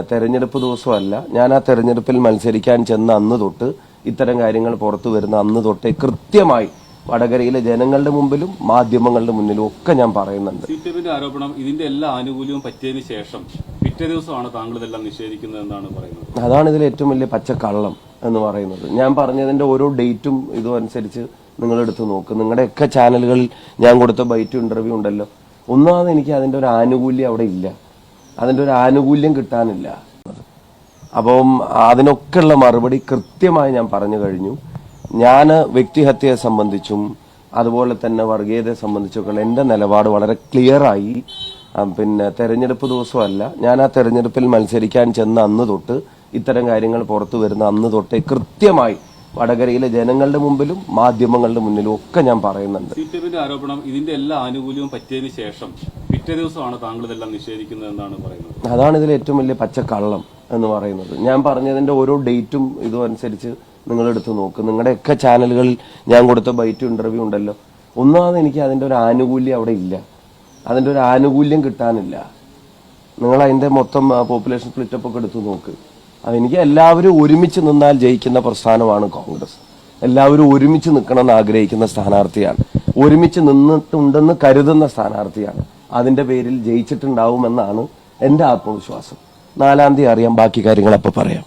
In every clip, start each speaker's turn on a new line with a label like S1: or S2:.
S1: തെരഞ്ഞെടുപ്പ് ദിവസമല്ല. ഞാൻ ആ തെരഞ്ഞെടുപ്പിൽ മത്സരിക്കാൻ ചെന്ന അന്ന് തൊട്ട് ഇത്തരം കാര്യങ്ങൾ പുറത്തു വരുന്ന അന്ന് തൊട്ടേ കൃത്യമായി വടകരയിലെ ജനങ്ങളുടെ മുമ്പിലും മാധ്യമങ്ങളുടെ മുന്നിലും ഒക്കെ ഞാൻ പറയുന്നുണ്ട്.
S2: സി പി എമ്മിന്റെ ആരോപണം ഇതിന്റെ എല്ലാ ആനുകൂല്യവും പറ്റിയതിനു ശേഷം പിറ്റേ ദിവസമാണ് താങ്കൾ ഇതെല്ലാം നിഷേധിക്കുന്നത് എന്നാണ് പറയുന്നത്.
S1: അതാണ് ഇതിൽ ഏറ്റവും വലിയ പച്ചക്കള്ളം എന്ന് പറയുന്നത്. ഞാൻ പറഞ്ഞതിന്റെ ഓരോ ഡേറ്റും ഇതും അനുസരിച്ച് നിങ്ങൾ എടുത്ത് നോക്ക്. നിങ്ങളുടെയൊക്കെ ചാനലുകളിൽ ഞാൻ കൊടുത്ത ബൈറ്റ് ഇന്റർവ്യൂ ഉണ്ടല്ലോ. ഒന്നാമത് എനിക്ക് അതിന്റെ ഒരു ആനുകൂല്യം അവിടെ ഇല്ല. അതിന്റെ ഒരു ആനുകൂല്യം കിട്ടാനില്ല. അപ്പം അതിനൊക്കെയുള്ള മറുപടി കൃത്യമായി ഞാൻ പറഞ്ഞു കഴിഞ്ഞു. ഞാൻ വ്യക്തിഹത്യയെ സംബന്ധിച്ചും അതുപോലെ തന്നെ വർഗീയതയെ സംബന്ധിച്ചൊക്കെ എന്റെ നിലപാട് വളരെ ക്ലിയറായി പിന്നെ തെരഞ്ഞെടുപ്പ് ദിവസമല്ല. ഞാൻ ആ തെരഞ്ഞെടുപ്പിൽ മത്സരിക്കാൻ ചെന്ന അന്ന് തൊട്ട് ഇത്തരം കാര്യങ്ങൾ പുറത്തു വരുന്ന അന്ന് തൊട്ടേ കൃത്യമായി വടകരയിലെ ജനങ്ങളുടെ മുമ്പിലും മാധ്യമങ്ങളുടെ മുന്നിലും ഒക്കെ ഞാൻ പറയുന്നുണ്ട്.
S2: ആരോപണം ഇതിന്റെ എല്ലാ ആനുകൂല്യവും പറ്റിയതിനു ശേഷം പിറ്റേ ദിവസമാണ് താങ്കൾ ഇതെല്ലാം നിഷേധിക്കുന്നത് എന്നാണ് പറയുന്നത്.
S1: അതാണ് ഇതിൽ ഏറ്റവും വലിയ പച്ചക്കള്ളം എന്ന് പറയുന്നത്. ഞാൻ പറഞ്ഞതിന്റെ ഓരോ ഡേറ്റും ഇതും അനുസരിച്ച് നിങ്ങൾ എടുത്ത് നോക്ക്. നിങ്ങളുടെയൊക്കെ ചാനലുകളിൽ ഞാൻ കൊടുത്ത ബൈറ്റ് ഇന്റർവ്യൂ ഉണ്ടല്ലോ. ഒന്നാമത് എനിക്ക് അതിന്റെ ഒരു ആനുകൂല്യം അവിടെ ഇല്ല. അതിന്റെ ഒരു ആനുകൂല്യം കിട്ടാനില്ല. നിങ്ങൾ അതിന്റെ മൊത്തം പോപ്പുലേഷൻ സ്പ്ലിറ്റപ്പ് ഒക്കെ എടുത്തു നോക്ക്. എനിക്ക് എല്ലാവരും ഒരുമിച്ച് നിന്നാൽ ജയിക്കുന്ന പ്രസ്ഥാനമാണ് കോൺഗ്രസ്. എല്ലാവരും ഒരുമിച്ച് നിൽക്കണമെന്ന് ആഗ്രഹിക്കുന്ന സ്ഥാനാർത്ഥിയാണ്. ഒരുമിച്ച് നിന്നിട്ടുണ്ടെന്ന് കരുതുന്ന സ്ഥാനാർത്ഥിയാണ്. അതിന്റെ പേരിൽ ജയിച്ചിട്ടുണ്ടാവുമെന്നാണ് എന്റെ ആത്മവിശ്വാസം. നാലാം തീയതി അറിയാം ബാക്കി കാര്യങ്ങൾ അപ്പൊ പറയാം.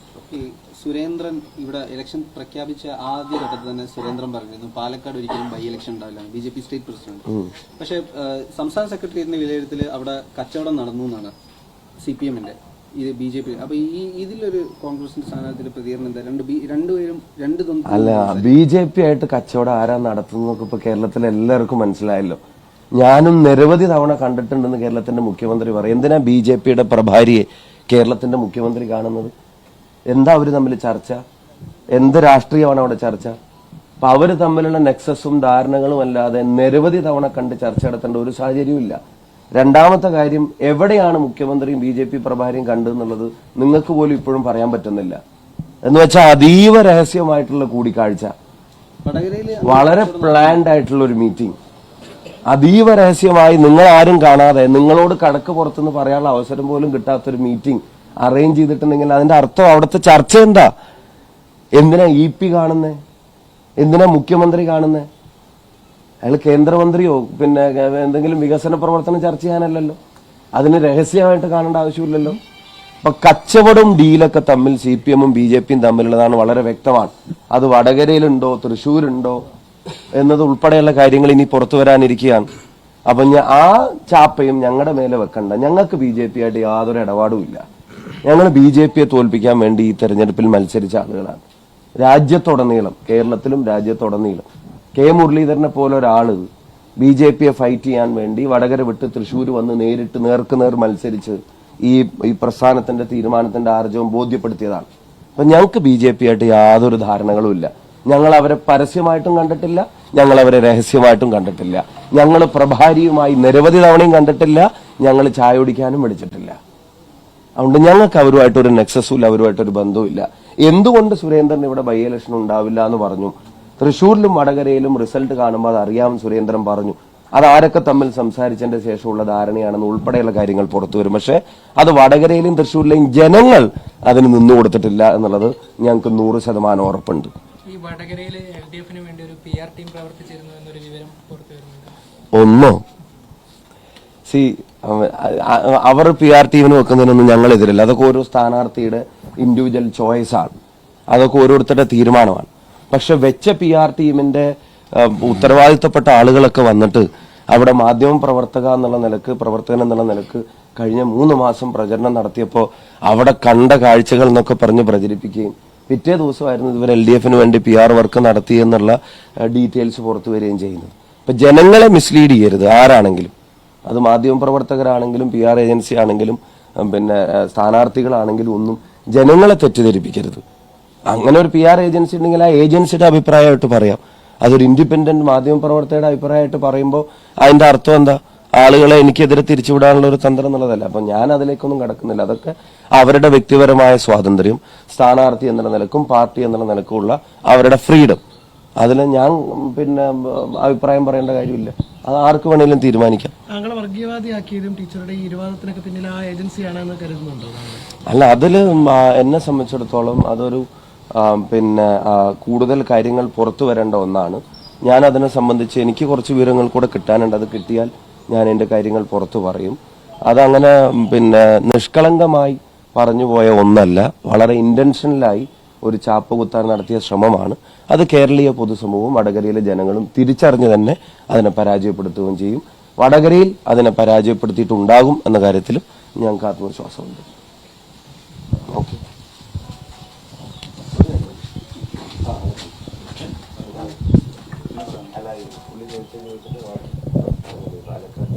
S3: സുരേന്ദ്രൻ ഇവിടെ ഇലക്ഷൻ പ്രഖ്യാപിച്ച ആദ്യ ഘട്ടത്തിൽ തന്നെ സുരേന്ദ്രൻ പറഞ്ഞിരുന്നു പാലക്കാട് ഒരിക്കലും ബൈ ഇലക്ഷൻ ഉണ്ടാവില്ല B J P state president പക്ഷെ സംസ്ഥാന സെക്രട്ടേറിയറ്റിന്റെ വിലയിരുത്തൽ അവിടെ കച്ചവടം നടന്നു എന്നാണ് സി പി എമ്മിന്റെ ഇത് ബി ജെ പി. അപ്പൊ ഈ ഇതിലൊരു കോൺഗ്രസിന്റെ സ്ഥാനാർത്ഥിയുടെ പ്രതികരണം എന്താ? രണ്ട് രണ്ടുപേരും രണ്ട്
S1: അല്ല ബി ജെ പി ആയിട്ട് കച്ചവടം ആരാ നടത്തുന്നൊക്കെ ഇപ്പൊ കേരളത്തിൽ എല്ലാവർക്കും മനസ്സിലായല്ലോ. ഞാനും നിരവധി തവണ കണ്ടിട്ടുണ്ടെന്ന് കേരളത്തിന്റെ മുഖ്യമന്ത്രി പറയും. എന്തിനാ ബി ജെ പിയുടെ പ്രഭാരിയെ കേരളത്തിന്റെ മുഖ്യമന്ത്രി കാണുന്നത്? എന്താ അവർ തമ്മിൽ ചർച്ച? എന്ത് രാഷ്ട്രീയമാണ് അവിടെ ചർച്ച? അപ്പൊ അവർ തമ്മിലുള്ള നെക്സസും ധാരണകളും അല്ലാതെ നിരവധി തവണ കണ്ട് ചർച്ച നടത്തേണ്ട ഒരു സാഹചര്യവും ഇല്ല. രണ്ടാമത്തെ കാര്യം എവിടെയാണ് മുഖ്യമന്ത്രിയും ബി ജെ പി പ്രഭാരിയും കണ്ടെന്നുള്ളത് നിങ്ങൾക്ക് പോലും ഇപ്പോഴും പറയാൻ പറ്റുന്നില്ല. എന്ന് വെച്ചാൽ അതീവ രഹസ്യമായിട്ടുള്ള കൂടിക്കാഴ്ച. വളരെ പ്ലാൻഡ് ആയിട്ടുള്ള ഒരു മീറ്റിംഗ് അതീവ രഹസ്യമായി നിങ്ങൾ ആരും കാണാതെ നിങ്ങളോട് കടക്ക് പുറത്തുനിന്ന് പറയാനുള്ള അവസരം പോലും കിട്ടാത്തൊരു മീറ്റിംഗ് അറേഞ്ച് ചെയ്തിട്ടുണ്ടെങ്കിൽ അതിന്റെ അർത്ഥം അവിടുത്തെ ചർച്ച എന്താ? എന്തിനാ ഇ പി കാണുന്നേ? എന്തിനാ മുഖ്യമന്ത്രി കാണുന്നേ? അയാൾ കേന്ദ്രമന്ത്രിയോ? പിന്നെ എന്തെങ്കിലും വികസന പ്രവർത്തനം ചർച്ച ചെയ്യാനല്ലല്ലോ? അതിന് രഹസ്യമായിട്ട് കാണേണ്ട ആവശ്യമില്ലല്ലോ? അപ്പൊ കച്ചവടവും ഡീലൊക്കെ തമ്മിൽ സി പി എമ്മും ബി ജെ പിയും തമ്മിലുള്ളതാണ് വളരെ വ്യക്തമാണ്. അത് വടകരയിലുണ്ടോ തൃശ്ശൂരുണ്ടോ എന്നത് ഉൾപ്പെടെയുള്ള കാര്യങ്ങൾ ഇനി പുറത്തു വരാനിരിക്കുകയാണ്. അപ്പൊ ആ ചാപ്പയും ഞങ്ങളുടെ മേലെ വെക്കണ്ട. ഞങ്ങൾക്ക് ബി ജെ പി ആയിട്ട് യാതൊരു ഇടപാടും ഇല്ല. ഞങ്ങൾ ബി ജെ പിയെ തോൽപ്പിക്കാൻ വേണ്ടി ഈ തെരഞ്ഞെടുപ്പിൽ മത്സരിച്ച ആളുകളാണ്. രാജ്യത്തുടനീളം കേരളത്തിലും രാജ്യത്തുടനീളം. കെ മുരളീധരനെ പോലെ ഒരാൾ ബി ജെ പിയെ ഫൈറ്റ് ചെയ്യാൻ വേണ്ടി വടകര വിട്ട് തൃശ്ശൂർ വന്ന് നേരിട്ട് നേർക്ക് നേർ മത്സരിച്ച് ഈ ഈ പ്രസ്ഥാനത്തിന്റെ തീരുമാനത്തിന്റെ ആർജവം ബോധ്യപ്പെടുത്തിയതാണ്. അപ്പൊ ഞങ്ങൾക്ക് ബി ജെ പി ആയിട്ട് യാതൊരു ധാരണകളും ഇല്ല. ഞങ്ങൾ അവരെ പരസ്യമായിട്ടും കണ്ടിട്ടില്ല ഞങ്ങൾ അവരെ രഹസ്യമായിട്ടും കണ്ടിട്ടില്ല. ഞങ്ങൾ പ്രഭാരിയുമായി നിരവധി തവണയും കണ്ടിട്ടില്ല ഞങ്ങൾ ചായ കുടിക്കാനും വിളിച്ചിട്ടില്ല. അതുകൊണ്ട് ഞങ്ങൾക്ക് അവരുമായിട്ട് ഒരു നെക്സസും ഇല്ല അവരുമായിട്ടൊരു ബന്ധവും ഇല്ല എന്തുകൊണ്ട് സുരേന്ദ്രൻ ഇവിടെ ബൈ ഇലക്ഷൻ ഉണ്ടാവില്ല എന്ന് പറഞ്ഞു? തൃശ്ശൂരിലും വടകരയിലും റിസൾട്ട് കാണുമ്പോൾ അത് അറിയാം സുരേന്ദ്രൻ പറഞ്ഞു അത് ആരൊക്കെ തമ്മിൽ സംസാരിച്ചതിന്റെ ശേഷമുള്ള ധാരണയാണെന്ന് ഉൾപ്പെടെയുള്ള കാര്യങ്ങൾ പുറത്തു വരും. പക്ഷെ അത് വടകരയിലും തൃശ്ശൂരിലെയും ജനങ്ങൾ അതിന് നിന്നു കൊടുത്തിട്ടില്ല എന്നുള്ളത് ഞങ്ങൾക്ക് നൂറ് ശതമാനം ഉറപ്പുണ്ട്.
S4: ഈ വടകരയിൽ എൽ ഡി എഫിന് വേണ്ടി ഒരു പി ആർ ടീം പ്രവർത്തിച്ചിരുന്നു എന്നൊരു വിവരം പുറത്തു വരുന്നുണ്ട്.
S1: ഒന്നോ? സി അവർ പി ആർ ടീമിന് വെക്കുന്നതിനൊന്നും ഞങ്ങൾ എതിരില്ല അതൊക്കെ ഓരോ സ്ഥാനാർത്ഥിയുടെ ഇൻഡിവിജ്വൽ ചോയ്സ് ആണ്. അതൊക്കെ ഓരോരുത്തരുടെ തീരുമാനമാണ്. പക്ഷെ വെച്ച പി ആർ ടീമിന്റെ ഉത്തരവാദിത്തപ്പെട്ട ആളുകളൊക്കെ വന്നിട്ട് അവിടെ മാധ്യമ പ്രവർത്തക എന്നുള്ള നിലയ്ക്ക് പ്രവർത്തകൻ എന്നുള്ള നിലയ്ക്ക് കഴിഞ്ഞ മൂന്ന് മാസം പ്രചരണം നടത്തിയപ്പോൾ അവിടെ കണ്ട കാഴ്ചകൾ എന്നൊക്കെ പറഞ്ഞ് പ്രചരിപ്പിക്കുകയും പിറ്റേ ദിവസമായിരുന്നു ഇവർ എൽ ഡി എഫിന് വേണ്ടി പി ആർ വർക്ക് നടത്തി എന്നുള്ള ഡീറ്റെയിൽസ് പുറത്തു വരികയും ചെയ്യുന്നത്. അപ്പൊ ജനങ്ങളെ മിസ്ലീഡ് ചെയ്യരുത് ആരാണെങ്കിലും. അത് മാധ്യമ പ്രവർത്തകരാണെങ്കിലും പി ആർ ഏജൻസി ആണെങ്കിലും പിന്നെ സ്ഥാനാർത്ഥികളാണെങ്കിലും ഒന്നും ജനങ്ങളെ തെറ്റിദ്ധരിപ്പിക്കരുത്. അങ്ങനെ ഒരു പി ആർ ഏജൻസി ഉണ്ടെങ്കിൽ ആ ഏജൻസിയുടെ അഭിപ്രായമായിട്ട് പറയാം. അതൊരു ഇൻഡിപെൻഡന്റ് മാധ്യമ പ്രവർത്തകയുടെ അഭിപ്രായമായിട്ട് പറയുമ്പോൾ അതിന്റെ അർത്ഥം എന്താ? ആളുകളെ എനിക്കെതിരെ തിരിച്ചുവിടാനുള്ള ഒരു തന്ത്രം എന്നുള്ളതല്ല. അപ്പൊ ഞാൻ അതിലേക്കൊന്നും കടക്കുന്നില്ല. അതൊക്കെ അവരുടെ വ്യക്തിപരമായ സ്വാതന്ത്ര്യം സ്ഥാനാർത്ഥി എന്നുള്ള നിലക്കും പാർട്ടി എന്നുള്ള നിലക്കുമുള്ള അവരുടെ ഫ്രീഡം. അതിൽ ഞാൻ പിന്നെ അഭിപ്രായം പറയേണ്ട കാര്യമില്ല. അത് ആർക്ക് വേണേലും തീരുമാനിക്കാം.
S5: താങ്കളെ വർഗീയവാദിയാക്കിയതും ടീച്ചറുടെ ഈ ഇരുവാദത്തിനൊക്കെ പിന്നിൽ ആ ഏജൻസിയാണെന്ന് കരുതുന്നുണ്ടോ
S1: അല്ല അതിൽ എന്നെ സംബന്ധിച്ചിടത്തോളം അതൊരു പിന്നെ കൂടുതൽ കാര്യങ്ങൾ പുറത്തു വരേണ്ട ഒന്നാണ്. ഞാൻ അതിനെ സംബന്ധിച്ച് എനിക്ക് കുറച്ച് വിവരങ്ങൾ കൂടെ കിട്ടാനുണ്ട്. അത് കിട്ടിയാൽ ഞാൻ എന്റെ കാര്യങ്ങൾ പുറത്തു പറയും. അതങ്ങനെ പിന്നെ നിഷ്കളങ്കമായി പറഞ്ഞു പോയ ഒന്നല്ല. വളരെ ഇന്റൻഷനിലായി ഒരു ചാപ്പ് കുത്താൻ നടത്തിയ ശ്രമമാണ്. അത് കേരളീയ പൊതുസമൂഹവും വടകരയിലെ ജനങ്ങളും തിരിച്ചറിഞ്ഞു തന്നെ അതിനെ പരാജയപ്പെടുത്തുകയും ചെയ്യും. വടകരയിൽ അതിനെ പരാജയപ്പെടുത്തിയിട്ടുണ്ടാകും എന്ന കാര്യത്തിലും ഞങ്ങൾക്ക് ആത്മവിശ്വാസമുണ്ട് പാലക്കാട്